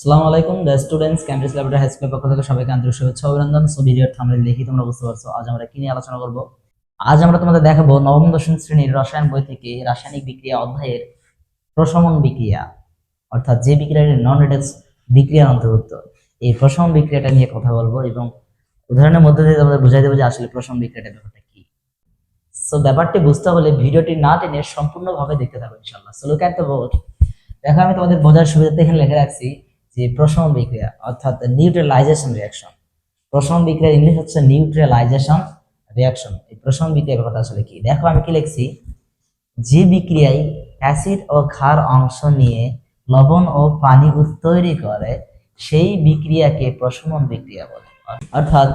আসসালামু আলাইকুম the students campus laboratory high স্কুলের পক্ষ থেকে সবাইকে আন্তরিক শুভেচ্ছা অভিনন্দন। সো ভিডিওর থাম্বনেল দেখি, তোমরা বুঝতে পারছ আজ আমরা কি নিয়ে আলোচনা করব। আজ আমরা তোমাদের দেখাবো নবম দশম শ্রেণির রসায়ন বই থেকে রাসায়নিক বিক্রিয়া অধ্যায়ের প্রশমন বিক্রিয়া, অর্থাৎ যে বিক্রিয়াটি নন রিডাক্স বিক্রিয়ার অন্তর্ভুক্ত। এই প্রশমন বিক্রিয়াটা নিয়ে কথা বলব এবং উদাহরণের মধ্যে দিয়ে তোমাদের বুঝাই দেবো যে আসলে প্রশমন বিক্রিয়াটা ব্যাপারটা কি। সো ব্যাপারটি বুঝতে হলে ভিডিওটি না টেনে সম্পূর্ণভাবে দেখতে থাকো ইনশাল্লাহ so look at the board দেখো, আমি তোমাদের বোঝার সুবিধাতে এখানে লিখে রাখছি যে প্রশমন বিক্রিয়া, অর্থাৎ নিউট্রালাইজেশন রিয়াকশন প্রশমন বিক্রিয়ার ইংলিশ হচ্ছে নিউট্রালাইজেশন রিয়াকশন এই প্রশমন বিক্রিয়ার ব্যাপারটা আসলে কি? দেখো আমি কি লিখছি? যে বিক্রিয়ায় অ্যাসিড ও ক্ষার অংশ নিয়ে লবণ ও পানি তৈরি করে, সেই বিক্রিয়াকে প্রশমন বিক্রিয়া বলে। অর্থাৎ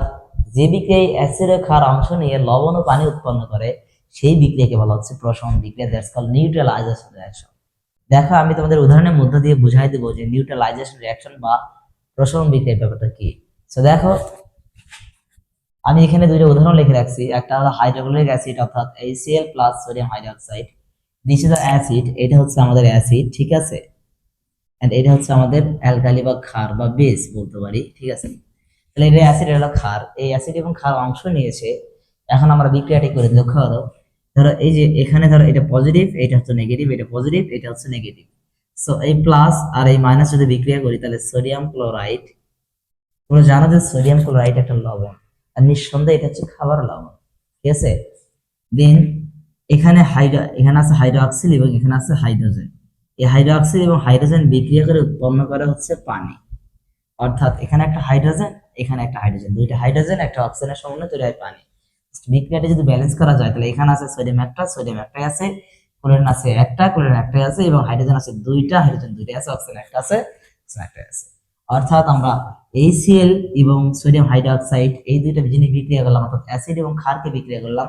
যে বিক্রিয়ায় অ্যাসিড ও ক্ষার অংশ নিয়ে লবণ ও পানি উৎপন্ন করে, সেই বিক্রিয়াকে বলা হচ্ছে প্রশমন বিক্রিয়া। দ্যাটস কল নিউট্রালাইজেশন রিয়াকশন দেখো, আমি তোমাদের উদাহরণের মধ্য দিয়ে বুঝাই দেবো যে নিউট্রালাইজেশন রিয়াকশন বা প্রশমন বিক্রিয়ার ব্যাপারটা কি। সো দেখো, আমি এখানে দুইটা উদাহরণ লিখে রাখছি। একটা হলো হাইড্রোক্লোরিক অ্যাসিড অর্থাৎ HCl plus sodium hydroxide this is acid এটা হচ্ছে আমাদের অ্যাসিড ঠিক আছে? এন্ড এটা হচ্ছে আমাদের অ্যালকালি বা ক্ষার বা বেস বলতে পারি, ঠিক আছে? তাহলে এটা অ্যাসিড হলো ক্ষার। এই অ্যাসিড এবং ক্ষার অংশ নিয়েছে এখন আমরা বিক্রিয়াটি করে। লক্ষ্য করো। ধরো এই যে এখানে ধরো এটা পজিটিভ এটা হচ্ছে নেগেটিভ এটা পজিটিভ এটা হচ্ছে নেগেটিভ সো এই প্লাস আর এই মাইনাস যদি বিক্রিয়া করি, তাহলে সোডিয়াম ক্লোরাইড তোমরা জানো যে সোডিয়াম ক্লোরাইড একটা লবণ, আর নিঃসন্দেহে এটা হচ্ছে খাবার লবণ, ঠিক আছে? দেন এখানে হাইড্রো এখানে আছে হাইড্রোক্সিল এবং এখানে আছে হাইড্রোজেন এই হাইড্রোক্সিল এবং হাইড্রোজেন বিক্রিয়া করে উৎপন্ন করা হচ্ছে পানি। অর্থাৎ এখানে একটা হাইড্রোজেন এখানে একটা হাইড্রোজেন দুইটা হাইড্রোজেন একটা অক্সিজেনের সমন্বয়ে তৈরি হয় পানি। বিক্রিয়াটা যদি ব্যালেন্স করা যায়, তাহলে এখানে আছে সোডিয়াম একটা সোডিয়াম একটাই আছে ক্লোরিন আছে একটা ক্লোরিন একটাই আছে এবং হাইড্রোজেন আছে দুইটা হাইড্রোজেন দুইটাই আছে অক্সিজেন একটা আছে একটাই আছে। অর্থাৎ আমরা HCl এবং সোডিয়াম হাইড্রোক্সাইড এই দুইটা জিনিস বিক্রিয়া করলাম, অর্থাৎ অ্যাসিড এবং ক্ষারকে বিক্রিয়া করলাম।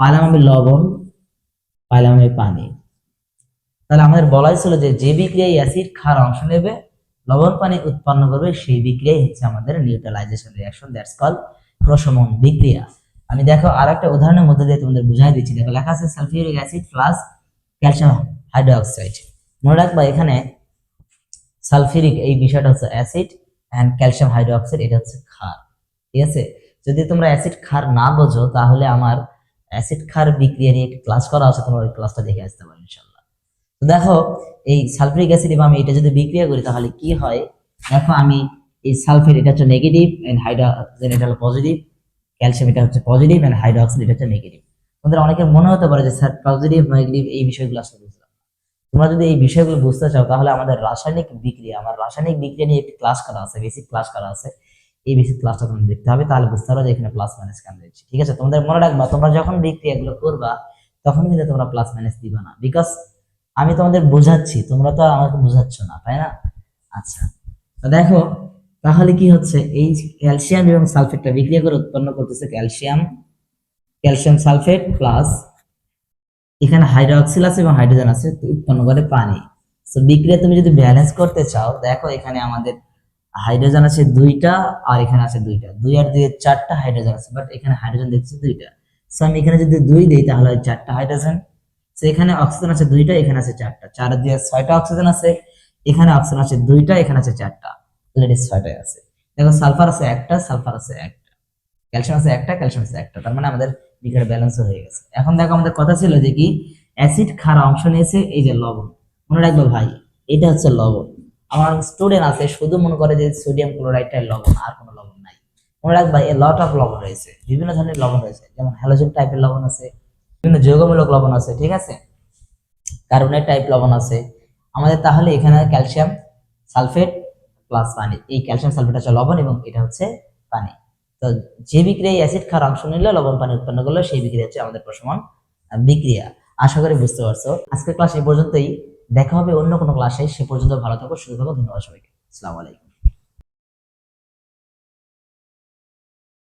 পাইলাম আমি লবণ, পাইলাম আমি পানি। তাহলে আমাদের বলাই ছিল যে যে বিক্রিয়ায় অ্যাসিড ক্ষার অংশ নেবে, লবণ, পানি উৎপন্ন করবে, সেই বিক্রিয়াই হচ্ছে আমাদের নিউট্রালাইজেশন রিঅ্যাকশন দ্যাটস কল প্রশমন বিক্রিয়া। আমি দেখো আর একটা উদাহরণের মধ্যে দিয়ে তোমাদের বুঝাই দিচ্ছি। দেখো লেখা আছে sulphuric acid plus calcium hydroxide. মনে রাখবা এখানে সালফিউরিক এই বিষয়টা হচ্ছে অ্যাসিড অ্যান্ড ক্যালসিয়াম হাইড্রোক্সাইড, এটা হচ্ছে ক্ষার। ঠিক আছে? যদি তোমরা অ্যাসিড ক্ষার না বোঝো, তাহলে আমার অ্যাসিড ক্ষার বিক্রিয়া নিয়ে একটা ক্লাস করা আছে, তোমরা ওই ক্লাসটা দেখে আসতে পারো ইনশাল্লাহ তো দেখো, এই সালফিউরিক অ্যাসিড এবং আমি এটা যদি বিক্রিয়া করি, তাহলে কি হয়? দেখো আমি এই সালফেট এটা হচ্ছে নেগেটিভ এন্ড হাইড্রোজেন এটা হলো পজিটিভ ক্যালসিয়াম এটা হচ্ছে পজিটিভ এন্ড হাইড্রোক্সাইড এটা হচ্ছে নেগেটিভ তোমাদের অনেকের মনে হতে পারে যে, স্যার পজিটিভ নেগেটিভ এই বিষয়গুলো আসলে বুঝলাম তোমরা যদি এই বিষয়গুলো বুঝতে চাও, তাহলে আমাদের রাসায়নিক বিক্রিয়া, আমার রাসায়নিক বিক্রিয়া নিয়ে একটি ক্লাস করা আছে বেসিক ক্লাস করা আছে। এই বেসিক ক্লাসটা তোমাদের দেখতে হবে, তাহলে বুঝতে পারবে যে এখানে প্লাস মাইনাস কেন দিচ্ছি, ঠিক আছে? তোমাদের মনে রাখবা, তোমরা যখন বিক্রিয়াগুলো করবা, তখন কিন্তু তোমরা প্লাস মাইনাস দিবা না। বিকজ আমি তোমাদের বোঝাচ্ছি, তোমরা তো আমাকে বোঝাচ্ছ না, তাই না? আচ্ছা তো দেখো তাহলে কি হচ্ছে? এই ক্যালসিয়াম এবং সালফেটটা বিক্রিয়া করে উৎপন্ন করতেছে ক্যালসিয়াম। ক্যালসিয়াম সালফেট প্লাস এখানে হাইড্রোক্সিল আছে এবং হাইড্রোজেন আছে উৎপন্ন করে পানি। তো বিক্রিয়া তুমি যদি ব্যালেন্স করতে চাও, দেখো এখানে আমাদের হাইড্রোজেন আছে দুইটা আর এখানে আছে দুইটা। দুই আর দুই চারটা হাইড্রোজেন আছে বাট এখানে হাইড্রোজেন দেখছি দুইটা। সো আমি এখানে যদি দুই দিই, তাহলে চারটা হাইড্রোজেন। তো এখানে অক্সিজেন আছে দুইটা, এখানে আছে চারটা। চার দুই ছয়টা অক্সিজেন আছে, এখানে অক্সিজেন আছে দুইটা, এখানে আছে চারটা। অলরেডি ছয়টাই আছে। দেখো সালফার আছে একটা, সালফার আছে একটা। ক্যালসিয়াম আছে একটা, ক্যালসিয়াম আছে একটা। তার মানে আমাদের বিক্রিয়া ব্যালেন্স হয়ে গেছে। এখন দেখো আমাদের কথা ছিল যে কি অ্যাসিড খার অংশ নিয়েছে এই যে লবণ। মনে রাখবে ভাই, এটা হচ্ছে লবণ। আমার স্টুডেন্ট আছে, শুধু মনে করে যে সোডিয়াম ক্লোরাইডটাই লবণ, আর কোনো লবণ নাই। মনে রাখবা এ লট অফ লবণ রয়েছে। বিভিন্ন ধরনের লবণ রয়েছে। যেমন হ্যালোজেন টাইপের লবণ আছে, বিভিন্ন যৌগমূলক লবণ আছে, ঠিক আছে? কার্বনেট টাইপ লবণ আছে। আমাদের তাহলে এখানে ক্যালসিয়াম সালফেট প্লাস পানি। এই ক্যালসিয়াম সালফেট হচ্ছে লবণ এবং এটা হচ্ছে পানি। তো যে বিক্রিয়ায় অ্যাসিড খাওয়ার অংশ নিলে লবণ পানি উৎপন্ন করলে সেই বিক্রিয়া হচ্ছে আমাদের প্রশমন বিক্রিয়া। আশা করি বুঝতে পারছ। আজকের ক্লাস এই পর্যন্তই। দেখা হবে অন্য কোনো ক্লাসে সে পর্যন্ত ভালো থাকো, সুস্থ থাকো। ধন্যবাদ সবাইকে। আসসালামু আলাইকুম।